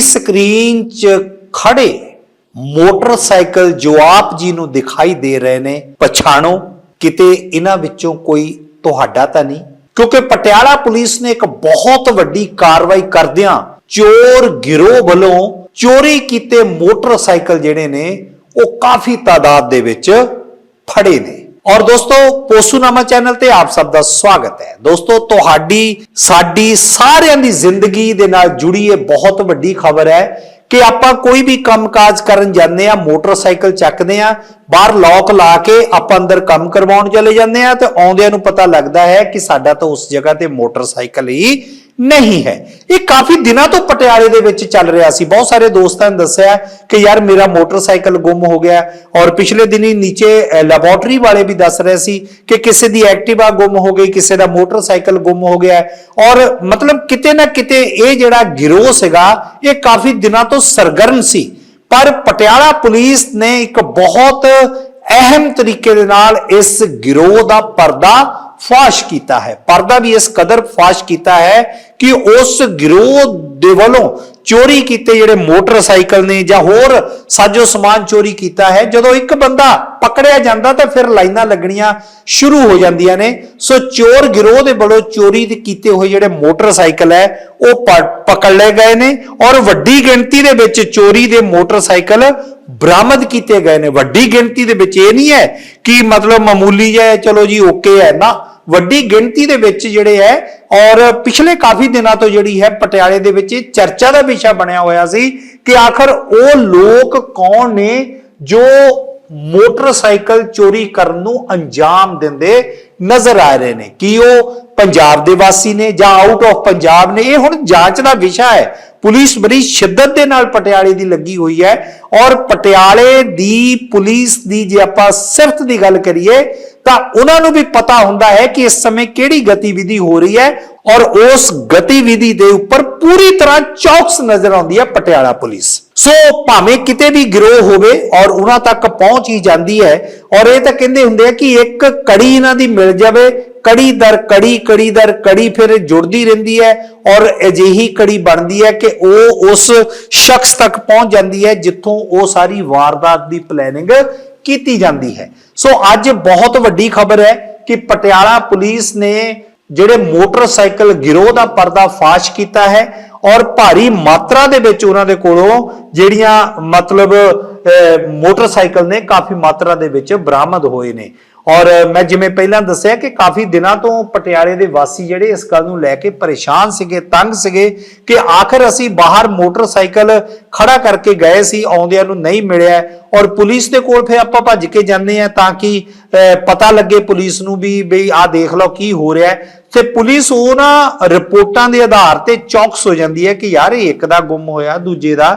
Screen 'ਚ ਖੜੇ motorcycle ਜੋ ਆਪ ਜੀ ਨੂੰ ਦਿਖਾਈ ਦੇ ਰਹੇ ਨੇ, ਪਛਾਣੋ, ਕਿਤੇ ਇਹਨਾਂ ਵਿੱਚੋਂ ਕੋਈ ਤੁਹਾਡਾ ਤਾਂ ਨਹੀਂ? ਕਿਉਂਕਿ ਪਟਿਆਲਾ ਪੁਲਿਸ ਨੇ ਇੱਕ ਬਹੁਤ ਵੱਡੀ ਕਾਰਵਾਈ ਕਰਦਿਆਂ ਚੋਰ ਗਿਰੋਹ ਵੱਲੋਂ ਚੋਰੀ ਕੀਤੇ ਮੋਟਰਸਾਈਕਲ ਜਿਹੜੇ ਨੇ, ਉਹ ਕਾਫੀ ਤਾਦਾਦ ਦੇ ਵਿੱਚ ਫੜੇ ਨੇ। ਔਰ ਦੋਸਤੋ, ਪੋਸੂਨਾਮਾ ਚੈਨਲ ਤੇ ਆਪ ਸਭ ਦਾ ਸਵਾਗਤ ਹੈ। ਦੋਸਤੋ, ਤੁਹਾਡੀ, ਸਾਡੀ ਸਾਰਿਆਂ ਦੀ ਜ਼ਿੰਦਗੀ ਦੇ ਨਾਲ ਜੁੜੀ ਇਹ ਬਹੁਤ ਵੱਡੀ ਖਬਰ ਹੈ ਕਿ ਆਪਾਂ ਕੋਈ ਵੀ ਕੰਮਕਾਜ ਕਰਨ ਜਾਂਦੇ ਆ ਮੋਟਰਸਾਈਕਲ ਚੱਕਦੇ ਆ ਬਾਹਰ ਲੋਕ ਲਾ ਕੇ ਆਪਾਂ ਅੰਦਰ ਕੰਮ ਕਰਵਾਉਣ ਚਲੇ ਜਾਂਦੇ ਆ ਤੇ ਆਉਂਦਿਆਂ ਨੂੰ ਪਤਾ ਲੱਗਦਾ ਹੈ ਕਿ ਸਾਡਾ ਤਾਂ ਉਸ ਜਗ੍ਹਾ ਤੇ ਮੋਟਰਸਾਈਕਲ ਹੀ ਨਹੀਂ ਹੈ। ਇਹ ਕਾਫੀ ਦਿਨਾਂ ਤੋਂ ਪਟਿਆਲੇ ਦੇ ਵਿੱਚ ਚੱਲ ਰਿਹਾ ਸੀ। ਬਹੁਤ ਸਾਰੇ ਦੋਸਤਾਂ ਨੇ ਦੱਸਿਆ ਕਿ ਯਾਰ ਮੇਰਾ ਮੋਟਰਸਾਈਕਲ ਗੁੰਮ ਹੋ ਗਿਆ ਔਰ ਪਿਛਲੇ ਦਿਨੀ ਨੀਚੇ ਲੈਬੋਰਟਰੀ ਵਾਲੇ ਵੀ ਦੱਸ ਰਹੇ ਸੀ ਕਿ ਕਿਸੇ ਦੀ ਐਕਟਿਵਾ ਗੁੰਮ ਹੋ ਗਈ, ਕਿਸੇ ਦਾ ਮੋਟਰਸਾਈਕਲ ਗੁੰਮ ਹੋ ਗਿਆ। ਔਰ ਮਤਲਬ ਕਿਤੇ ਨਾ ਕਿਤੇ ਇਹ ਜਿਹੜਾ ਗਿਰੋਹ ਸੀਗਾ, ਇਹ ਕਾਫੀ ਦਿਨਾਂ ਤੋਂ ਸਰਗਰਮ ਸੀ। ਪਰ ਪਟਿਆਲਾ ਪੁਲਿਸ ਨੇ ਇੱਕ ਬਹੁਤ ਅਹਿਮ ਤਰੀਕੇ ਦੇ ਨਾਲ ਇਸ ਗਿਰੋਹ ਦਾ ਪਰਦਾ ਫਾਸ਼ ਕੀਤਾ ਹੈ। ਪਰਦਾ ਵੀ ਇਸ ਕਦਰ ਫਾਸ਼ ਕੀਤਾ ਹੈ ਕਿ ਉਸ ਗਿਰੋਹ ਦੇ ਵੱਲੋਂ ਚੋਰੀ ਕੀਤੇ ਜਿਹੜੇ ਮੋਟਰਸਾਈਕਲ ਨੇ ਜਾਂ ਹੋਰ ਸਾਜੋ ਸਮਾਨ ਚੋਰੀ ਕੀਤਾ ਹੈ। ਜਦੋਂ ਇੱਕ ਬੰਦਾ ਪਕੜਿਆ ਜਾਂਦਾ ਤਾਂ ਫਿਰ ਲਾਈਨਾਂ ਲੱਗਣੀਆਂ ਸ਼ੁਰੂ ਹੋ ਜਾਂਦੀਆਂ ਨੇ। ਸੋ ਚੋਰ ਗਿਰੋਹ ਦੇ ਵੱਲੋਂ ਚੋਰੀ ਦੇ ਕੀਤੇ ਹੋਏ ਜਿਹੜੇ ਮੋਟਰਸਾਈਕਲ ਹੈ, ਉਹ ਪਕੜ ਲਏ ਗਏ ਨੇ ਔਰ ਵੱਡੀ ਗਿਣਤੀ ਦੇ ਵਿੱਚ ਚੋਰੀ ਦੇ ਮੋਟਰਸਾਈਕਲ ਬਰਾਮਦ ਕੀਤੇ ਗਏ ਨੇ। ਵੱਡੀ ਗਿਣਤੀ ਦੇ ਵਿੱਚ ਇਹ ਨਹੀਂ ਹੈ ਕਿ ਮਤਲਬ ਮਾਮੂਲੀ ਜਿਹਾ ਚਲੋ ਜੀ ਓਕੇ ਹੈ। ਨਾ ਵੱਡੀ ਗਿਣਤੀ ਦੇ ਵਿੱਚ ਜਿਹੜੇ ਹੈ, ਔਰ ਪਿਛਲੇ ਕਾਫੀ ਦਿਨਾਂ ਤੋਂ ਜਿਹੜੀ ਹੈ, ਪਟਿਆਲੇ ਦੇ ਵਿੱਚ ਇਹ ਚਰਚਾ ਦਾ ਵਿਸ਼ਾ ਬਣਿਆ ਹੋਇਆ ਸੀ ਕਿ ਆਖਰ ਉਹ ਲੋਕ ਕੌਣ ਨੇ ਜੋ ਮੋਟਰਸਾਈਕਲ ਚੋਰੀ ਕਰਨ ਨੂੰ ਅੰਜਾਮ ਦਿੰਦੇ ਨਜ਼ਰ ਆ ਰਹੇ ਨੇ। ਕੀ ਉਹ ਪੰਜਾਬ ਦੇ ਵਾਸੀ ਨੇ ਜਾਂ ਆਊਟ ਆਫ ਪੰਜਾਬ ਨੇ? ਇਹ ਹੁਣ ਜਾਂਚ ਦਾ ਵਿਸ਼ਾ ਹੈ। ਪੁਲਿਸ ਬੜੀ ਸ਼ਿੱਦਤ ਦੇ ਨਾਲ ਪਟਿਆਲੇ ਦੀ ਲੱਗੀ ਹੋਈ ਹੈ ਔਰ ਪਟਿਆਲੇ ਦੀ ਪੁਲਿਸ ਦੀ ਜੇ ਆਪਾਂ ਸਿਫਤ ਦੀ ਗੱਲ ਕਰੀਏ, ਤਾਂ ਉਹਨਾਂ ਨੂੰ ਵੀ ਪਤਾ ਹੁੰਦਾ ਹੈ ਕਿ ਇਸ ਸਮੇਂ ਕਿਹੜੀ ਗਤੀਵਿਧੀ ਹੋ ਰਹੀ ਹੈ ਔਰ ਉਸ ਗਤੀਵਿਧੀ ਦੇ ਉੱਪਰ ਪੂਰੀ ਤਰ੍ਹਾਂ ਚੌਕਸ ਨਜ਼ਰ ਆਉਂਦੀ ਹੈ ਪਟਿਆਲਾ ਪੁਲਿਸ। ਸੋ ਭਾਵੇਂ ਕਿਤੇ ਵੀ ਗਿਰੋਹ ਹੋਵੇ ਔਰ ਉਹਨਾਂ ਤੱਕ ਪਹੁੰਚ ਹੀ ਜਾਂਦੀ ਹੈ ਔਰ ਇਹ ਤਾਂ ਕਹਿੰਦੇ ਹੁੰਦੇ ਆ ਕਿ ਇੱਕ ਕੜੀ ਇਹਨਾਂ ਦੀ ਮਿਲ ਜਾਵੇ, ਕੜੀ ਦਰ ਕੜੀ ਕੜੀ ਦਰ ਕੜੀ ਫਿਰ ਜੁੜਦੀ ਰਹਿੰਦੀ ਹੈ ਔਰ ਅਜਿਹੀ ਕੜੀ ਬਣਦੀ ਹੈ ਕਿ ਉਹ ਉਸ ਸ਼ਖਸ ਤੱਕ ਪਹੁੰਚ ਜਾਂਦੀ ਹੈ ਜਿੱਥੋਂ ਉਹ ਸਾਰੀ ਵਾਰਦਾਤ ਦੀ ਪਲੈਨਿੰਗ ਕੀਤੀ ਜਾਂਦੀ ਹੈ। ਸੋ ਅੱਜ ਬਹੁਤ ਵੱਡੀ ਖਬਰ ਹੈ ਕਿ ਪਟਿਆਲਾ ਪੁਲਿਸ ਨੇ ਜਿਹੜੇ ਮੋਟਰਸਾਈਕਲ ਗਿਰੋਹ ਦਾ ਪਰਦਾ ਫਾਸ਼ ਕੀਤਾ ਹੈ ਔਰ ਭਾਰੀ ਮਾਤਰਾ ਦੇ ਵਿੱਚ ਉਹਨਾਂ ਦੇ ਕੋਲੋਂ ਜਿਹੜੀਆਂ ਮਤਲਬ ਮੋਟਰਸਾਈਕਲ ਨੇ ਕਾਫੀ ਮਾਤਰਾ ਦੇ ਵਿੱਚ ਬਰਾਮਦ ਹੋਏ ਨੇ। ਔਰ ਮੈਂ ਜਿਵੇਂ ਪਹਿਲਾਂ ਦੱਸਿਆ ਕਿ ਕਾਫੀ ਦਿਨਾਂ ਤੋਂ ਪਟਿਆਲੇ ਦੇ ਵਾਸੀ ਜਿਹੜੇ ਇਸ ਗੱਲ ਨੂੰ ਲੈ ਕੇ ਪਰੇਸ਼ਾਨ ਸੀਗੇ, ਤੰਗ ਸੀਗੇ ਕਿ ਆਖਰ ਅਸੀਂ ਬਾਹਰ ਮੋਟਰਸਾਈਕਲ ਖੜਾ ਕਰਕੇ ਗਏ ਸੀ ਆਉਂਦਿਆਂ ਨੂੰ ਨਹੀਂ ਮਿਲਿਆ। ਔਰ ਪੁਲਿਸ ਦੇ ਕੋਲ ਫਿਰ ਆਪਾਂ ਭੱਜ ਕੇ ਜਾਂਦੇ ਆ ਤਾਂ ਕਿ ਪਤਾ ਲੱਗੇ ਪੁਲਿਸ ਨੂੰ ਵੀ ਬਈ ਆਹ ਦੇਖ ਲਓ ਕੀ ਹੋ ਰਿਹਾ ਤੇ ਪੁਲਿਸ ਉਹ ਨਾ ਰਿਪੋਰਟਾਂ ਦੇ ਆਧਾਰ ਤੇ ਚੌਕਸ ਹੋ ਜਾਂਦੀ ਹੈ ਕਿ ਯਾਰ ਇਹ ਇੱਕ ਦਾ ਗੁੰਮ ਹੋਇਆ ਦੂਜੇ ਦਾ।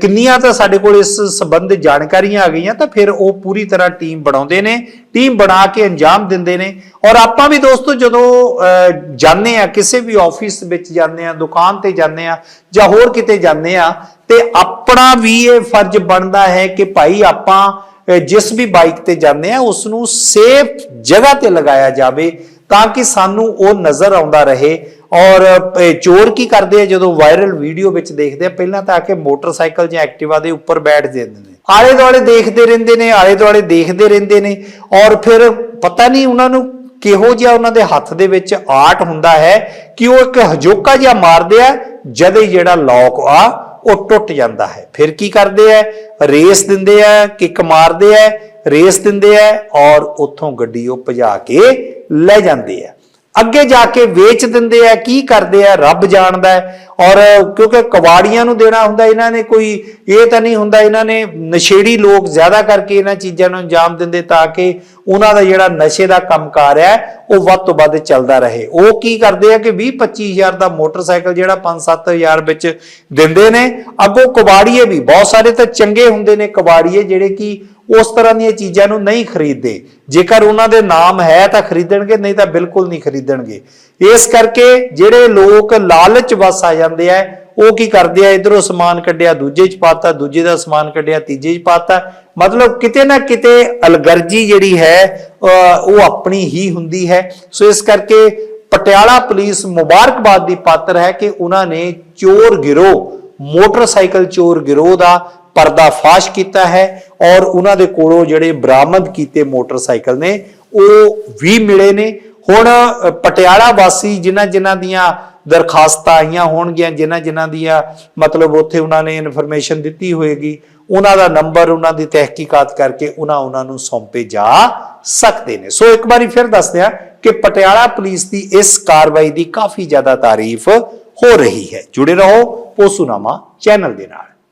ਕਿੰਨੀਆਂ ਤਾਂ ਸਾਡੇ ਕੋਲ ਇਸ ਸੰਬੰਧ ਜਾਣਕਾਰੀਆਂ ਆ ਗਈਆਂ ਤਾਂ ਫਿਰ ਉਹ ਪੂਰੀ ਤਰ੍ਹਾਂ ਟੀਮ ਬਣਾਉਂਦੇ ਨੇ ਟੀਮ ਬਣਾ ਕੇ ਅੰਜਾਮ ਦਿੰਦੇ ਨੇ। ਔਰ ਆਪਾਂ ਵੀ ਦੋਸਤੋ ਜਦੋਂ ਅਹ, ਜਾਂਦੇ ਆ ਕਿਸੇ ਵੀ ਆਫਿਸ ਵਿੱਚ ਜਾਂਦੇ ਆ ਦੁਕਾਨ ਤੇ ਜਾਂਦੇ ਆ ਜਾਂ ਹੋਰ ਕਿਤੇ ਜਾਂਦੇ ਆ ਤੇ ਆਪਣਾ ਵੀ ਇਹ ਫਰਜ਼ ਬਣਦਾ ਹੈ ਕਿ ਭਾਈ ਆਪਾਂ ਜਿਸ ਵੀ ਬਾਈਕ ਤੇ ਜਾਂਦੇ ਆ ਉਸ ਨੂੰ ਸੇਫ ਜਗ੍ਹਾ ਤੇ ਲਗਾਇਆ ਜਾਵੇ ਤਾਂ ਕਿ ਸਾਨੂੰ ਉਹ ਨਜ਼ਰ ਆਉਂਦਾ ਰਹੇ। ਔਰ ਚੋਰ ਕੀ ਕਰਦੇ ਆ? ਜਦੋਂ ਵਾਇਰਲ ਵੀਡੀਓ ਵਿੱਚ ਦੇਖਦੇ ਆ, ਪਹਿਲਾਂ ਤਾਂ ਆ ਕੇ ਮੋਟਰਸਾਈਕਲ ਜਾਂ ਐਕਟਿਵਾ ਦੇ ਉੱਪਰ ਬੈਠ ਜਾਂਦੇ ਨੇ। ਆਲੇ ਦੁਆਲੇ ਦੇਖਦੇ ਰਹਿੰਦੇ ਨੇ ਆਲੇ ਦੁਆਲੇ ਦੇਖਦੇ ਰਹਿੰਦੇ ਨੇ। ਔਰ ਫਿਰ ਪਤਾ ਨਹੀਂ ਉਹਨਾਂ ਨੂੰ ਕਿਹੋ ਜਿਹਾ ਉਹਨਾਂ ਦੇ ਹੱਥ ਦੇ ਵਿੱਚ ਆਰਟ ਹੁੰਦਾ ਹੈ ਕਿ ਉਹ ਇੱਕ ਹਜੋਕਾ ਜਿਹਾ ਮਾਰਦੇ ਆ, ਜਦ ਜਿਹੜਾ ਲੌਕ ਆ ਉਹ ਟੁੱਟ ਜਾਂਦਾ ਹੈ। ਫਿਰ ਕੀ ਕਰਦੇ ਆ? ਰੇਸ ਦਿੰਦੇ ਆ, ਕਿੱਕ ਮਾਰਦੇ ਆ, ਰੇਸ ਦਿੰਦੇ ਆ ਔਰ ਉੱਥੋਂ ਗੱਡੀ ਉਹ ਭਜਾ ਕੇ ਲੈ ਜਾਂਦੇ ਆ। ਅੱਗੇ ਜਾ ਕੇ ਵੇਚ ਦਿੰਦੇ ਆ, ਕੀ ਕਰਦੇ ਆ? ਰੱਬ ਜਾਣਦਾ ਹੈ। ਔਰ ਕਿਉਂਕਿ ਕਵਾੜੀਆਂ ਨੂੰ ਦੇਣਾ ਹੁੰਦਾ ਇਹਨਾਂ ਨੇ, ਕੋਈ ਇਹ ਤਾਂ ਨਹੀਂ ਹੁੰਦਾ ਇਹਨਾਂ ਨੇ ਨਸ਼ੇੜੀ ਲੋਕ ਜ਼ਿਆਦਾ ਕਰਕੇ ਇਹਨਾਂ ਚੀਜ਼ਾਂ ਨੂੰ ਅੰਜਾਮ ਦਿੰਦੇ ਤਾਂ ਕਿ ਉਹਨਾਂ ਦਾ ਜਿਹੜਾ ਨਸ਼ੇ ਦਾ ਕੰਮਕਾਰ ਹੈ, ਉਹ ਵੱਧ ਤੋਂ ਵੱਧ ਚੱਲਦਾ ਰਹੇ। ਉਹ ਕੀ ਕਰਦੇ ਆ ਕਿ 20 25000 ਦਾ ਮੋਟਰਸਾਈਕਲ ਜਿਹੜਾ 5-7000 ਵਿੱਚ ਦਿੰਦੇ ਨੇ। ਅੱਗੋਂ ਕਬਾੜੀਏ ਵੀ, ਬਹੁਤ ਸਾਰੇ ਤਾਂ ਚੰਗੇ ਹੁੰਦੇ ਨੇ ਕਬਾੜੀਏ, ਜਿਹੜੇ ਕਿ ਉਸ ਤਰ੍ਹਾਂ ਦੀਆਂ ਚੀਜ਼ਾਂ ਨੂੰ ਨਹੀਂ ਖਰੀਦਦੇ। ਜੇਕਰ ਉਹਨਾਂ ਦੇ ਨਾਮ ਹੈ ਤਾਂ ਖਰੀਦਣਗੇ, ਨਹੀਂ ਤਾਂ ਬਿਲਕੁਲ ਨਹੀਂ ਖਰੀਦਣਗੇ। ਇਸ ਕਰਕੇ ਜਿਹੜੇ ਲੋਕ ਲਾਲਚ ਵਸ ਆ ਜਾਂਦੇ ਆ ਉਹ ਕੀ ਕਰਦੇ ਆ? ਇਧਰੋਂ ਸਮਾਨ ਕੱਢਿਆ, ਦੂਜੇ ਚ ਪਾਤਾ, ਦੂਜੇ ਦਾ ਸਮਾਨ ਕੱਢਿਆ, ਤੀਜੇ ਚ ਪਾਤਾ। ਮਤਲਬ ਕਿਤੇ ਨਾ ਕਿਤੇ ਅਲਗਰਜੀ ਜਿਹੜੀ ਹੈ ਉਹ ਆਪਣੀ ਹੀ ਹੁੰਦੀ ਹੈ। ਸੋ ਇਸ ਕਰਕੇ ਪਟਿਆਲਾ ਪੁਲਿਸ ਮੁਬਾਰਕਬਾਦ ਦੀ ਪਾਤਰ ਹੈ ਕਿ ਉਹਨਾਂ ਨੇ ਚੋਰ ਗਿਰੋਹ, ਮੋਟਰਸਾਈਕਲ ਚੋਰ ਗਿਰੋਹ ਦਾ ਪਰਦਾਫਾਸ਼ ਕੀਤਾ ਹੈ ਔਰ ਉਹਨਾਂ ਦੇ ਕੋਲੋਂ ਜਿਹੜੇ ਬਰਾਮਦ ਕੀਤੇ ਮੋਟਰਸਾਈਕਲ ਨੇ, ਉਹ ਵੀ ਮਿਲੇ ਨੇ। ਹੁਣ ਪਟਿਆਲਾ ਵਾਸੀ ਜਿਨ੍ਹਾਂ ਜਿਨ੍ਹਾਂ ਦੀਆਂ ਦਰਖਾਸਤਾਂ ਆਈਆਂ ਹੋਣਗੀਆਂ ਜਿਨ੍ਹਾਂ ਜਿਨ੍ਹਾਂ ਦੀਆਂ ਮਤਲਬ ਉੱਥੇ ਉਹਨਾਂ ਨੇ ਇਨਫੋਰਮੇਸ਼ਨ ਦਿੱਤੀ ਹੋਏਗੀ। ਉਹਨਾਂ ਦਾ ਨੰਬਰ ਉਹਨਾਂ ਦੀ ਤਹਿਕੀਕਾਤ ਕਰਕੇ ਉਹਨਾਂ ਉਹਨਾਂ ਨੂੰ ਸੌਂਪੇ ਜਾ ਸਕਦੇ ਨੇ। ਸੋ ਇੱਕ ਵਾਰੀ ਫਿਰ ਦੱਸਦੇ ਹਾਂ ਕਿ ਪਟਿਆਲਾ ਪੁਲਿਸ ਦੀ ਇਸ ਕਾਰਵਾਈ ਦੀ ਕਾਫੀ ਜ਼ਿਆਦਾ ਤਾਰੀਫ ਹੋ ਰਹੀ ਹੈ। ਜੁੜੇ ਰਹੋ ਪੋਸੂਨਾਮਾ ਚੈਨਲ ਦੇ ਨਾਲ।